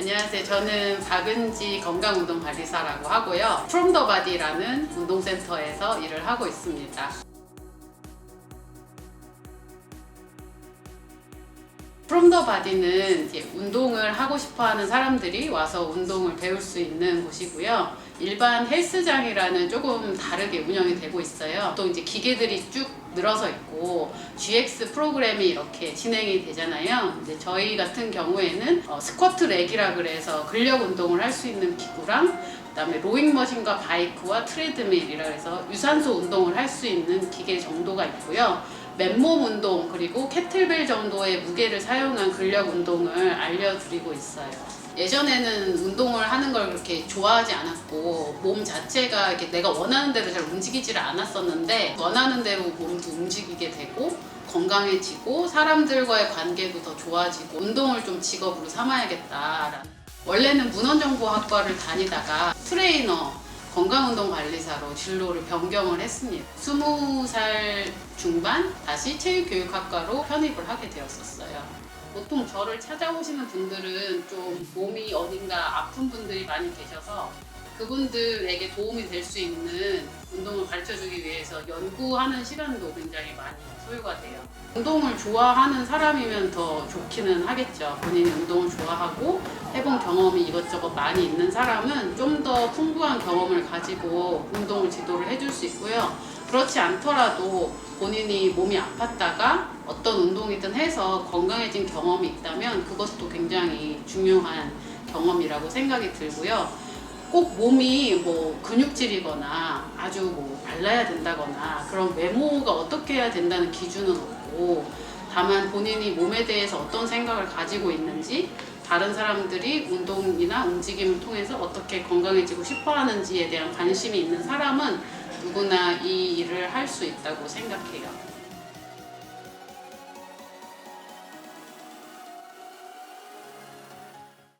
안녕하세요. 저는 박은지 건강운동관리사라고 하고요. 프롬 더 바디라는 운동센터에서 일을 하고 있습니다. 프롬 더 바디는 이제 운동을 하고 싶어 하는 사람들이 와서 운동을 배울 수 있는 곳이고요. 일반 헬스장이라는 조금 다르게 운영이 되고 있어요. 또 이제 기계들이 쭉 늘어서 있고 GX 프로그램이 이렇게 진행이 되잖아요. 이제 저희 같은 경우에는 어, 스쿼트 렉이라 그래서 근력 운동을 할 수 있는 기구랑 그다음에 로잉 머신과 바이크와 트레드밀이라 해서 유산소 운동을 할 수 있는 기계 정도가 있고요. 맨몸 운동 그리고 캐틀벨 정도의 무게를 사용한 근력 운동을 알려드리고 있어요. 예전에는 운동을 하는 걸 그렇게 좋아하지 않았고 몸 자체가 이렇게 내가 원하는 대로 잘 움직이지를 않았었는데 원하는 대로 몸도 움직이게 되고 건강해지고 사람들과의 관계도 더 좋아지고 운동을 좀 직업으로 삼아야겠다라는 원래는 문헌정보학과를 다니다가 트레이너 건강운동관리사로 진로를 변경을 했습니다. 20살 중반 다시 체육교육학과로 편입을 하게 되었었어요. 보통 저를 찾아오시는 분들은 좀 몸이 어딘가 아픈 분들이 많이 계셔서 그분들에게 도움이 될 수 있는 가르쳐 주기 위해서 연구하는 시간도 굉장히 많이 소요가 돼요. 운동을 좋아하는 사람이면 더 좋기는 하겠죠. 본인이 운동을 좋아하고 해본 경험이 이것저것 많이 있는 사람은 좀 더 풍부한 경험을 가지고 운동을 지도를 해줄 수 있고요. 그렇지 않더라도 본인이 몸이 아팠다가 어떤 운동이든 해서 건강해진 경험이 있다면 그것도 굉장히 중요한 경험이라고 생각이 들고요. 꼭 몸이 뭐 근육질이거나 아주 뭐 말라야 된다거나 그런 외모가 어떻게 해야 된다는 기준은 없고 다만 본인이 몸에 대해서 어떤 생각을 가지고 있는지 다른 사람들이 운동이나 움직임을 통해서 어떻게 건강해지고 싶어 하는지에 대한 관심이 있는 사람은 누구나 이 일을 할 수 있다고 생각해요.